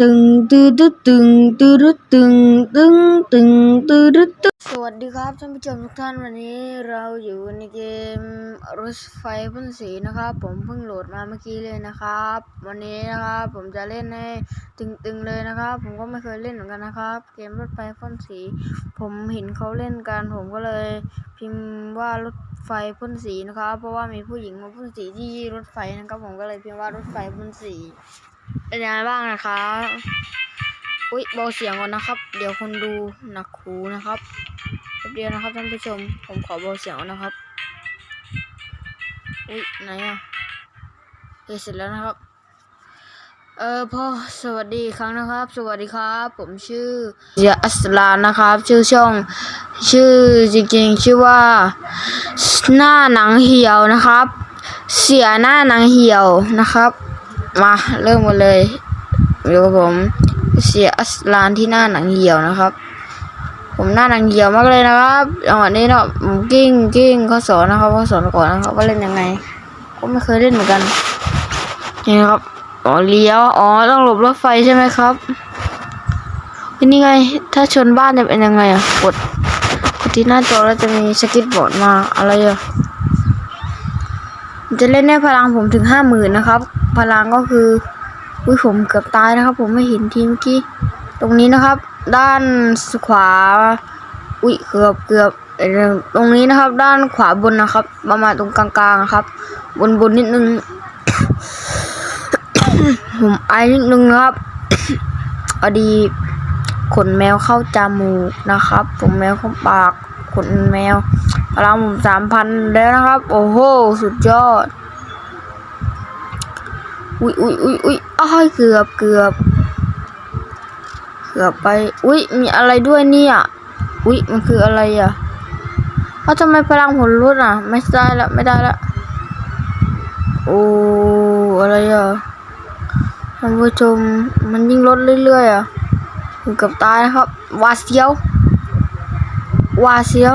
ตึงตึดตึงตึดตึงตึงตึงตึดตึสวัสดีครับท่านผู้ชมทุกท่านวันนี้เราอยู่ในเกมรถไฟพ่นสีนะครับ ผมเพิ่งโหลดมาเมื่อกี้เลยนะครับ วันนี้นะครับผมจะเล่นในตึงตึงเลยนะครับ ผมก็ไม่เคยเล่นเหมือนกันนะครับ เกมรถไฟพ่นสี ผมเห็นเขาเล่นกันผมก็เลยพิมพ์ว่ารถไฟพ่นสีนะครับ เพราะว่ามีผู้หญิงมาพ่นสีที่รถไฟนะครับ ผมก็เลยพิมพ์ว่ารถไฟพ่นสี เป็นยังไงบ้างนะครับอุ๊ยเบาเสียงก่อนนะครับ เดี๋ยวคนดูหนักหูนะครับแป๊บเดียวนะครับท่านผู้ชม ผมขอเบาเสียงก่อนนะครับอุ๊ยไหนอะโอเคเสร็จแล้วนะครับ เออพ่อสวัสดีครั้งนะครับ สวัสดีครับ ผมชื่อเจียอัสลานนะครับ ชื่อช่อง ชื่อจริงๆ ชื่อว่า หน้าหนังเหี่ยวนะครับ เสียหน้าหนังเหี่ยวนะครับ มาเริ่มกันเลยอยู่กับผมเสียอัสลานที่หน้าหนังเหี่ยวนะครับ ผมหน้าหนังเหี่ยวมากเลยนะครับจังหวะนี้เนาะกิ้งกิ้งเขาสอนนะครับเขาสอนก่อนนะครับว่าเล่นยังไง ก็ไม่เคยเล่นเหมือนกันนี่นะครับอ๋อเลี้ยวอ๋อต้องหลบรถไฟใช่ไหมครับนี่ไง ถ้าชนบ้านจะเป็นยังไงอะกดกดที่หน้าจอแล้วจะมีสกิตบอร์ดมาอะไรอะ จะเล่นได้พลังผมถึงห้าหมื่นนะครับ พลังก็คืออุ้ยผมเกือบตายนะครับ ผมไม่เห็นทีเมอกี้ตรงนี้นะครับ ด้านขวา อุ้ยเกือบเกือบตรงนี้นะครับ ด้านขวาบนนะครับ ประมาณตรงกลางๆครับ บนบนนิดนึง ผมไอนิดนึงนะครับอดีขนแมวเข้าจมูกนะครับ ผมแมวเข้าปาก ขนแมว พลังผมสามพันแล้วนะครับ โอ้โห สุดยอด อุ้ยอุ้ยอุ้ยอุ้ยอ้ายเกือบเกือบเกือบไป อุ้ยมีอะไรด้วยเนี่ย อุ้ยมันคืออะไรอะเอ้าทำไมพลังผลลดอะ ไม่ได้ละไม่ได้ละโอ้อะไรอะท่านผู้ชมมันยิ่งลดเรื่อยๆอะเกือบตายนะครับวาเสียววาเสียว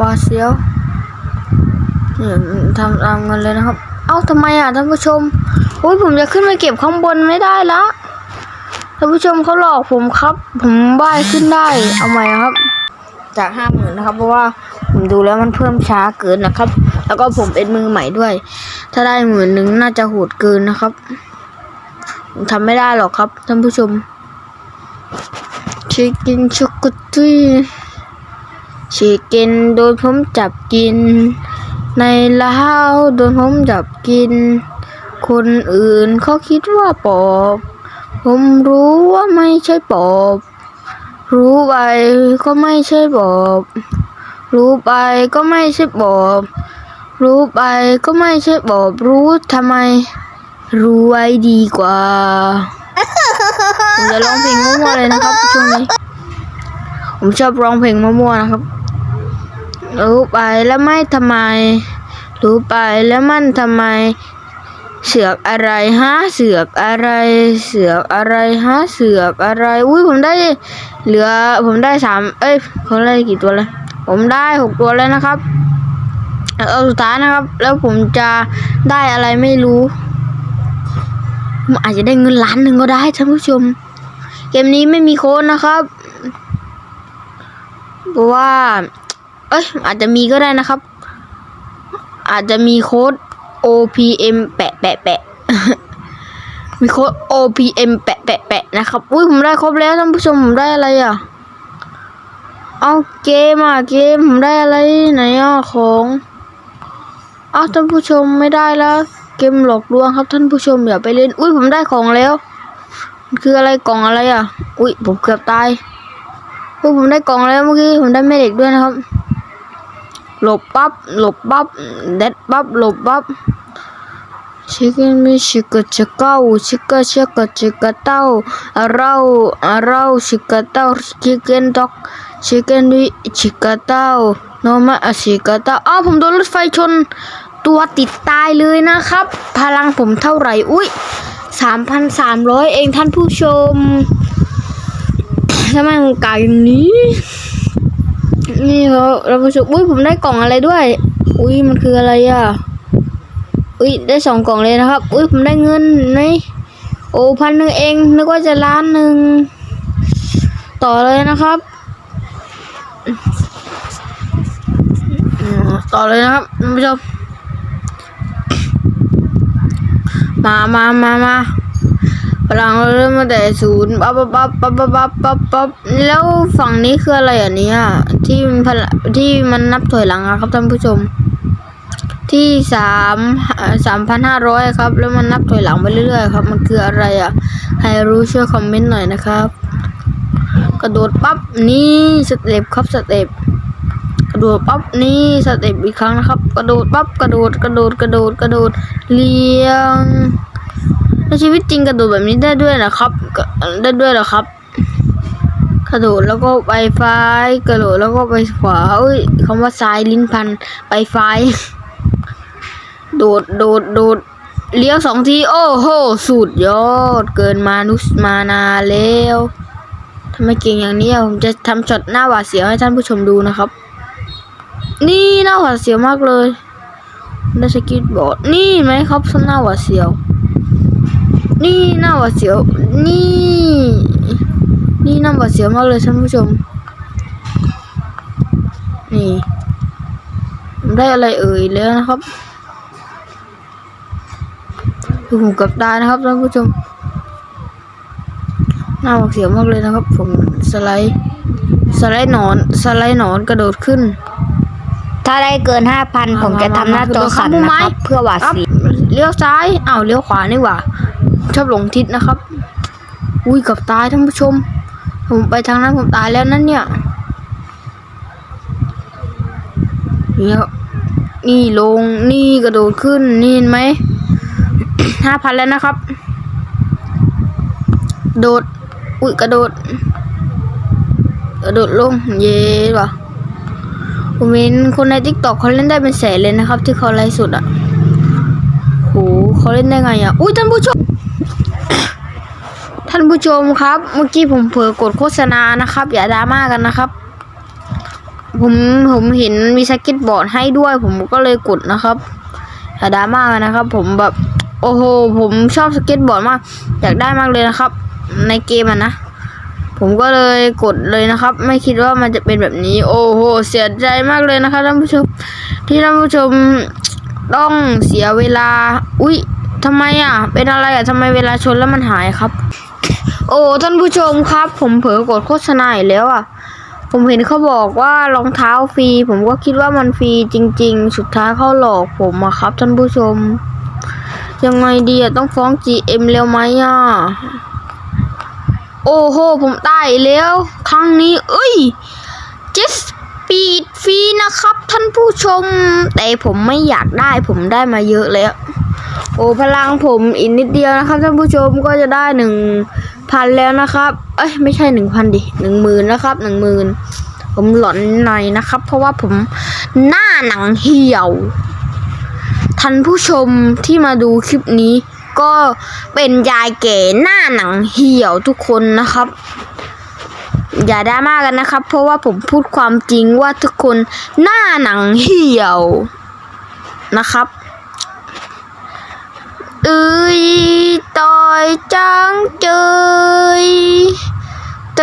วาเสียวทำตามกันเลยนะครับ เอ้าทำไมอะท่านผู้ชมโอ้ยผมจะขึ้นไปเก็บข้างบนไม่ได้ละท่านผู้ชมเขาหลอกผมครับ ผมบ้ายขึ้นได้ เอาใหม่ครับ จากห้าหมื่นนะครับ เพราะว่าผมดูแล้วมันเพิ่มช้าเกินนะครับ แล้วก็ผมเป็นมือใหม่ด้วย ถ้าได้หมื่นหนึ่งน่าจะโหดเกินนะครับผมทำไม่ได้หรอกครับท่านผู้ชมชิคกินช็อกโกแลต ชีกินโดนผมจับกิน ในลาวโดนผมจับกิน คนอื่นเขาคิดว่าปอบ ผมรู้ว่าไม่ใช่ปอบ รู้ไปก็ไม่ใช่ปอบ รู้ไปก็ไม่ใช่ปอบ รู้ไปก็ไม่ใช่ปอบ รู้ทำไม รู้ไว้ดีกว่าผมจะร้องเพลงมั่วๆเลยนะครับช่วงนี้ผมชอบร้องเพลงมั่วๆนะครับ รู้ไปแล้วไม่ทำไม รู้ไปแล้วมันทำไม เสือกอะไรฮะเสือกอะไร เสือกอะไรฮะเสือกอะไร อุ้ยผมได้ เหลือผมได้สามเอ้ยผมได้กี่ตัวเลยผมได้หกตัวแล้วนะครับ เอาสุดท้ายนะครับ แล้วผมจะได้อะไรไม่รู้อาจจะได้เงินล้านหนึ่งก็ได้ท่านผู้ชม เกมนี้ไม่มีโค้ดนะครับเพราะว่า เอ้ย อาจจะมีก็ได้นะครับ อาจจะมีโค้ด OPM แปะแปะแปะมีโค้ด OPM แปะแปะแปะนะครับ อุ้ยผมได้ครบแล้วท่านผู้ชมผมได้อะไรอะ เอาเกมอะเกมผมได้อะไรไหนอะของเอาท่านผู้ชมไม่ได้แล้ว เกมหลอกลวงครับท่านผู้ชมอย่าไปเล่น อุ้ยผมได้ของแล้วมันคืออะไรกล่องอะไรอะ อุ้ยผมเกือบตายพวกผมได้กล่องแล้วเมื่อกี้ผมได้แม่เหล็กด้วยนะครับ หลบปั๊บหลบปั๊บเด็ดปั๊บหลบปั๊บชิคกี้มีชิคกะชิคเก้าชิคกะชิคกะชิคกะเต้าอาเราอาเราชิคกะเต้าชิคเก้นด็อกชิคเก้นวิชิคกะเต้าโนมาอาชิคกะเต้าอ้าวผมโดนรถไฟชน ตัวติดตายเลยนะครับ พลังผมเท่าไหร่อุ้ยสามพันสามร้อยเองท่านผู้ชมทำไมมันไกลอย่างนี้ นี่เราเราไปสุอุ้ยผมได้กล่องอะไรด้วย อุ้ยมันคืออะไรอะ อุ้ยได้สองกล่องเลยนะครับ อุ้ยผมได้เงินไหมโอ้พันหนึ่งเองนึกว่าจะล้านหนึ่งต่อเลยนะครับ ต่อเลยนะครับท่านผู้ชมมามามามา พลังเราเริ่มมาแต่ศูนย์ปั๊บปั๊บปั๊บปั๊บปั๊บปั๊บปั๊บแล้วฝั่งนี้คืออะไรอะเนี่ยที่มันพละที่มันนับถอยหลังอะครับท่านผู้ชม ที่สามสามพันห้าร้อยครับ แล้วมันนับถอยหลังไปเรื่อยๆครับ มันคืออะไรอะใครรู้ช่วยคอมเมนต์หน่อยนะครับ กระโดดปั๊บนี่สเต็ปครับสเต็ปกระโดดปั๊บนี่สเต็ปอีกครั้งนะครับ กระโดดปั๊บกระโดดกระโดดกระโดดกระโดดเลี้ยง ในชีวิตจริงกระโดดแบบนี้ได้ด้วยนะครับ ได้ด้วยเหรอครับ กระโดดแล้วก็ไปซ้ายกระโดดแล้วก็ไปขวาเอ้ยคำว่าซ้ายลิ้นพันไปซ้ายโดดโดดโดดเลี้ยวสองทีโอ้โหสุดยอด เกินมานุสมานาแล้วทำไมเก่งอย่างนี้อะผมจะทำช็อตหน้าหวาดเสียวให้ท่านผู้ชมดูนะครับ นี่หน้าหวาดเสียวมากเลยได้สกิทบอร์ดนี่ไหมครับหน้าหวาดเสียว นี่หน้าหวาดเสียว นี่ นี่หน้าหวาดเสียวมากเลยท่านผู้ชม นี่ผมได้อะไรเอ่ยแล้วนะครับดูผมเกับตายนะครับท่านผู้ชมหน้าหวาดเสียวมากเลยนะครับ ผมสไลด์ สไลด์หนอน สไลด์หนอนกระโดดขึ้นถ้าได้เกินห้าพันผมจะทำหน้าจอสั่นนะครับ เพื่อหวาดครับเสียวเลี้ยวซ้ายอ้าวเลี้ยวขวานี่หว่า ชอบหลงทิศนะครับ อุ้ยกับตายท่านผู้ชม ผมไปทางนั้นผมตายแล้วนั่นเนี่ยเนี่ยนี่ลงนี่กระโดดขึ้นนี่เห็นไหมห้าพันแล้วนะครับ โดด อุ้ยกระโดด กระโดดลง เย้ว่ะผมเห็นคนในทิกตอกเขาเล่นได้เป็นแสนเลยนะครับ ที่เขาไลฟ์สดอะโหเขาเล่นได้ไงอะ อุ้ยท่านผู้ชม ท่านผู้ชมครับ เมื่อกี้ผมเผลอกดโฆษณานะครับ อย่าดราม่ากันนะครับ ผมผมเห็นมีสก็ตบอร์ดให้ด้วย ผมก็เลยกดนะครับอย่าดราม่ากันนะครับ ผมแบบโอ้โหผมชอบสเก็ตบอร์ดมาก อยากได้มากเลยนะครับ ในเกมอะนะ ผมก็เลยกดเลยนะครับ ไม่คิดว่ามันจะเป็นแบบนี้ โอ้โห เสียใจมากเลยนะครับท่านผู้ชม ที่ท่านผู้ชมต้องเสียเวลา อุ๊ยทำไมอะ เป็นอะไรอะทำไมเวลาชนแล้วมันหายครับ โอ้ท่านผู้ชมครับ ผมเผลอกดโฆษณาอีกแล้วอะ ผมเห็นเขาบอกว่ารองเท้าฟรี ผมก็คิดว่ามันฟรีจริง ๆ สุดท้ายเขาหลอกผมอะครับ ท่านผู้ชม ยังไงดีอะต้องฟ้อง GM เร็วไหมอะ โอ้โห ผมตายแล้ว ครั้งนี้ เอ้ยเจสปีดฟรีนะครับ ท่านผู้ชม แต่ผมไม่อยากได้ผมได้มาเยอะแล้ว โอ้พลังผมอีกนิดเดียวนะครับท่านผู้ชมก็จะได้หนึ่งพันแล้วนะครับ เอ้ยไม่ใช่หนึ่งพันดิหนึ่งหมื่นนะครับหนึ่งหมื่นผมหลอนหน่อยนะครับ เพราะว่าผมหน้าหนังเหี่ยวท่านผู้ชมที่มาดูคลิปนี้ ก็เป็นยายแก่หน้าหนังเหี่ยวทุกคนนะครับ อย่าไดราม่ากันนะครับ เพราะว่าผมพูดความจริงว่าทุกคนหน้าหนังเหี่ยวนะครับ เอ้ยต่อยจังเจยเต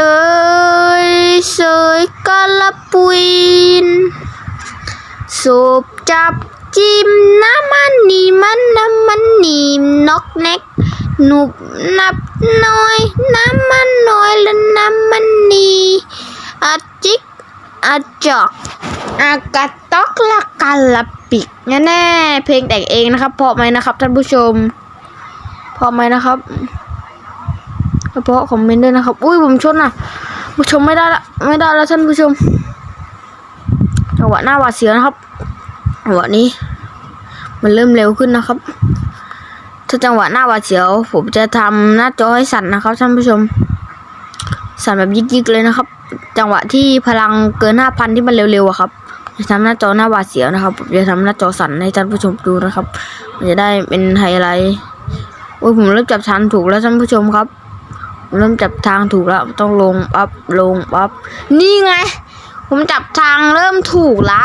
ยเสยกะละปุยนสูบจับจิ้มน้ำมันนี่มันน้ำมัน นี่นอกแนกหนุบนับน้นแน่เพลงแต่งเองนะครับเพราะไหมนะครับท่านผู้ชมเพราะไหมนะครับเพราะคอมเมนต์ด้วยนะครับ อุ้ยผมชนอะผู้ชมไม่ได้ละไม่ได้แล้วท่านผู้ชมจังหวะหน้าหวาดเสียวนะครับจังหวะนี้ มันเริ่มเร็วขึ้นนะครับ ถ้าจังหวะหน้าหวาดเสียว ผมจะทำหน้าจอให้สั่นนะครับท่านผู้ชม สั่นแบบยิกๆเลยนะครับ จังหวะที่พลังเกินห้าพันที่มันเร็วๆอะครับ ทำหน้าจอหน้าหวาดเสียวนะครับจะทำหน้าจอสั่นให้ท่านผู้ชมดูนะครับมันจะได้เป็นไฮไลท์โอ้ยผมเริ่มจับทางถูกแล้วท่านผู้ชมครับเริ่มจับทางถูกแล้วต้องลงปั๊บลงปั๊บนี่ไง ผมจับทางเริ่มถูกละ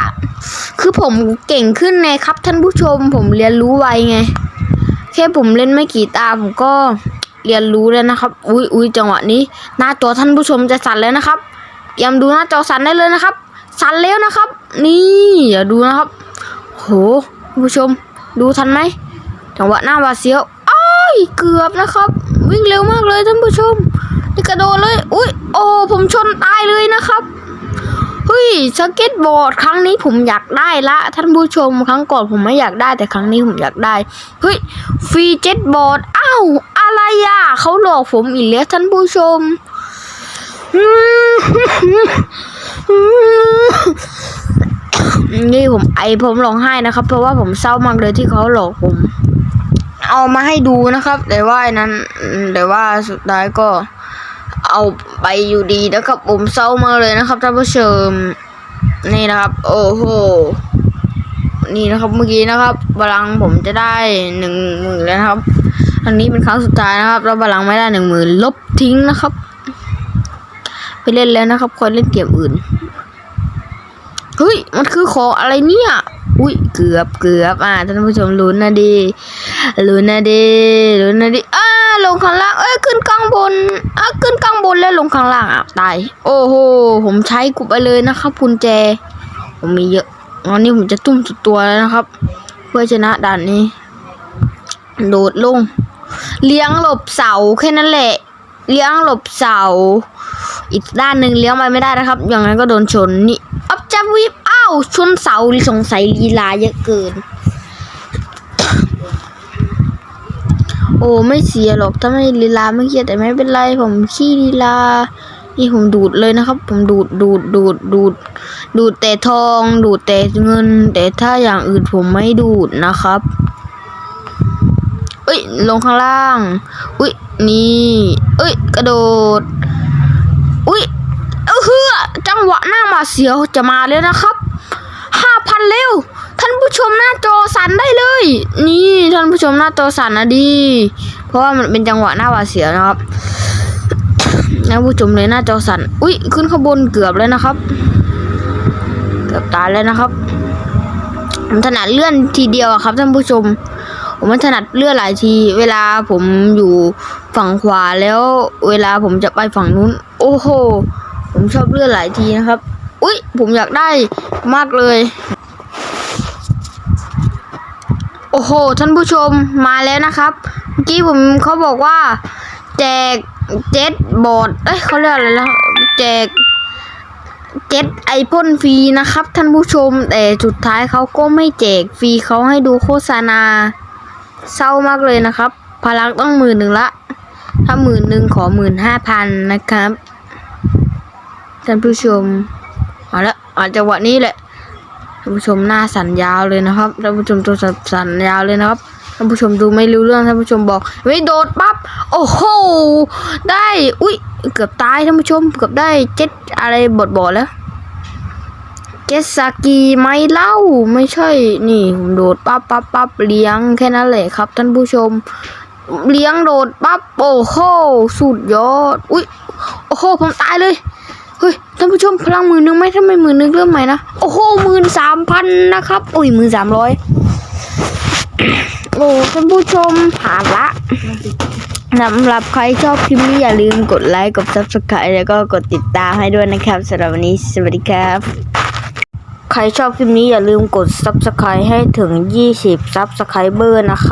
คือผมเก่งขึ้นไงครับ ท่านผู้ชม ผมเรียนรู้ไวไง แค่ผมเล่นไม่กี่ตาผมก็เรียนรู้แล้วนะครับ อุ้ยอุ้ยจังหวะนี้ หน้าจอท่านผู้ชมจะสั่นแล้วนะครับเตรียมดูหน้าจอสั่นได้เลยนะครับ สั่นแล้วนะครับ นี่อย่าดูนะครับ โหผู้ชม ดูทันไหมจังหวะหน้าวาเสียวอ้ายเกือบนะครับ วิ่งเร็วมากเลยท่านผู้ชมนี่กระโดดเลยอุ้ยโอ้ผมชนตายเลยนะครับเฮ้ยสเก็ตบอร์ดครั้งนี้ผมอยากได้ละ ท่านผู้ชมครั้งก่อนผมไม่อยากได้แต่ครั้งนี้ผมอยากได้เฮ้ยฟรีเจ็ตบอร์ดอ้าวอะไรอะเขาหลอกผมอีกแล้วท่านผู้ชม นี่ผมไอผมร้องไห้นะครับ เพราะว่าผมเศร้ามากเลยที่เขาหลอกผม เอามาให้ดูนะครับ แต่ว่านั้นแต่ว่าสุดท้ายก็ เอาไปอยู่ดีนะครับ ผมเศร้ามากเลยนะครับท่านผู้ชมนี่นะครับ โอ้โหนี่นะครับเมื่อกี้นะครับบาลังผมจะได้หนึ่งหมื่นแล้วนะครับ อันนี้เป็นครั้งสุดท้ายนะครับแล้วบาลังไม่ได้หนึ่งหมื่นลบทิ้งนะครับ ไปเล่นแล้วนะครับคนเล่นเกมอื่น เฮ้ย มันคือของอะไรเนี่ย อุ้ย เกือบเกือบอ่าท่านผู้ชมลุ้นนะดี ลุ้นนะดีลุ้นนะดีอ่าลงข้างล่าง เอ้ย ขึ้นข้างบนอะขึ้นข้างบนแล้วลงข้างล่างอะตาย โอ้โห ผมใช้กุบไปเลยนะครับกุญแจ ผมมีเยอะวันนี้ผมจะตุ้มสุดตัวแล้วนะครับ เพื่อชนะด่านนี้ โดดลง เลี้ยงหลบเสาแค่นั้นแหละ เลี้ยงหลบเสา อีกด้านหนึ่งเลี้ยงไปไม่ได้นะครับ อย่างนั้นก็โดนชนนี่ บจับวิบอ้าวชนเสาสงสัยลีลาเยอะเกิน โอ้ไม่เสียหรอกถ้าไม่ลีลาไม่เครียดแต่ไม่เป็นไรผมขี้ลีลา นี่ผมดูดเลยนะครับ ผมดูดดูดดูดดูด ดูดแต่ทอง ดูดแต่เงิน แต่ถ้าอย่างอื่นผมไม่ดูดนะครับเอ้ยลงข้างล่าง อุ้ยนี่เอ้ยกระโดด อุ้ย เออเฮือจังหวะหน้ามาเสียวจะมาแล้วนะครับห้าพันเร็ว ท่านผู้ชมหน้าจอสั่นได้เลย นี่ท่านผู้ชมหน้าจอสั่นนะดี เพราะว่ามันเป็นจังหวะหน้าหวาดเสียวนะครับท่านผู้ชมเลยหน้าจอสั่นอุ้ยขึ้นข้างบนเกือบแล้วนะครับ เกือบตายแล้วนะครับผมถนัดเลื่อนทีเดียวครับท่านผู้ชม ผมไม่ถนัดเลื่อนหลายที เวลาผมอยู่ฝั่งขวาแล้ว เวลาผมจะไปฝั่งนู้น โอ้โห ผมชอบเลื่อนหลายทีนะครับ อุ้ยผมอยากได้มากเลย โอ้โห ท่านผู้ชมมาแล้วนะครับ เมื่อกี้ผมเขาบอกว่า แจกเจ็ตบอร์ดเอ้ยเขาเรียกอะไรแล้วแจกเจ็ตไอพ่นฟรีนะครับ ท่านผู้ชม แต่สุดท้ายเขาก็ไม่แจกฟรีเขาให้ดูโฆษณา เศร้ามากเลยนะครับ พลังต้องหมื่นหนึ่งละ ถ้าหมื่นหนึ่งขอหมื่นห้าพันนะครับ ท่านผู้ชมเอาละอาจังหวะนี้แหละท่านผู้ชมหน้าสันยาวเลยนะครับท่านผู้ชมตัวสันยาวเลยนะครับท่านผู้ชมดูไม่รู้เรื่องท่านผู้ชมบอกเฮ้ยโดดปั๊บโอ้โหได้อุ้ยเกือบตายท่านผู้ชมเกือบได้เจ็ดอะไรบดบอดแล้วเจตสกีไม่เล่าไม่ใช่ นี่ผมโดดปั๊บปั๊บปั๊บเลี้ยงแค่นั้นแหละครับ ท่านผู้ชม เลี้ยงโดดปั๊บโอ้โหสุดยอดอุ้ยโอ้โหผมตายเลย ท่านผู้ชมพลังหมื่นหนึ่งไหมถ้าไม่หมื่นหนึ่งเริ่มใหม่นะ โอ้โหหมื่นสามพันนะครับอุ้ยหมื่นสามร้อยโอ้ท่านผู้ชมผ่านละสำหรับใครชอบคลิปนี้อย่าลืมกดไลค์กด subscribe แล้วก็กดติดตามให้ด้วยนะครับสำหรับวันนี้สวัสดีครับ ใครชอบคลิปนี้อย่าลืมกด subscribe ให้ถึง 20 subscriber นะครับ